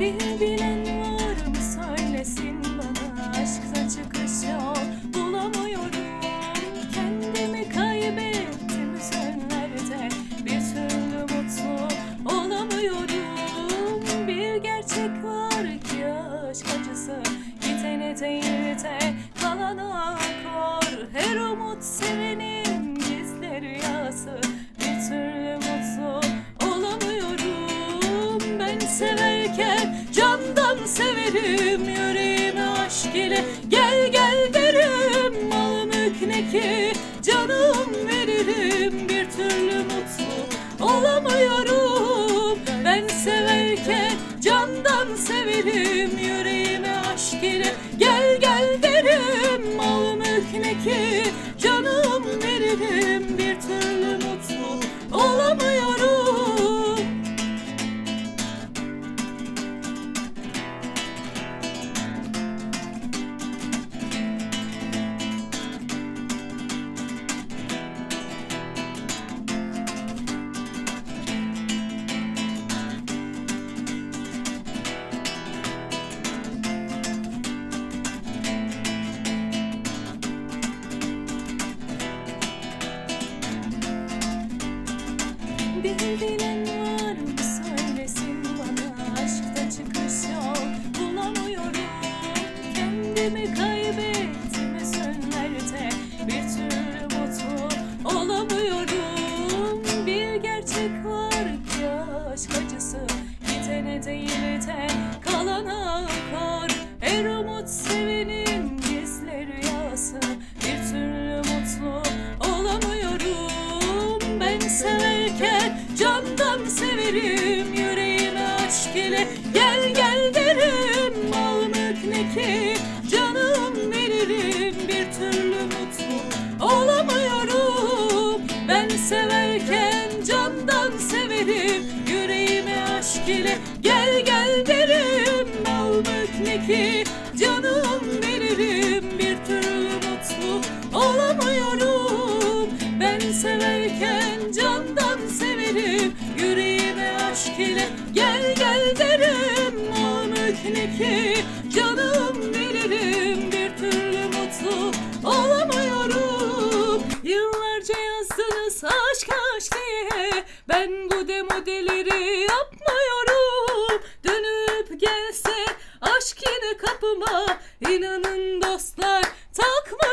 Bir bilen var mı söylesin bana? Aşkta çıkış yol bulamıyorum. Kendimi kaybettim sönlerde Bir türlü mutlu olamıyorum. Bir gerçek var ki aşk acısı. Gitene değil de kalana kor Her umut sevenin severim Yüreğime aşk ile. Gel gel derim Mal mülk ne ki canım veririm Bir türlü mutlu olamıyorum. Ben severken candan severim Yüreğime aşk ile. Gel gel derim Mal mülk ne ki canım veririm Bir var mı söylesin bana? Aşkta çıkış yol bulamıyorum. Kendimi kaybettim sönlerde Bir türlü mutlu olamıyorum. Bir gerçek var aşk acısı Gitene değil de kalana kor Her umut severim Yüreğime aşk ile gel gel derim. Ne ki canım veririm. Bir türlü mutlu olamıyorum. Ben severken candan severim. Yüreğime aşk ile gel gel derim. Ne ki aşk ben bu demodeleri yapmıyorum. Dönüp gelse aşk yine kapıma inanın dostlar takma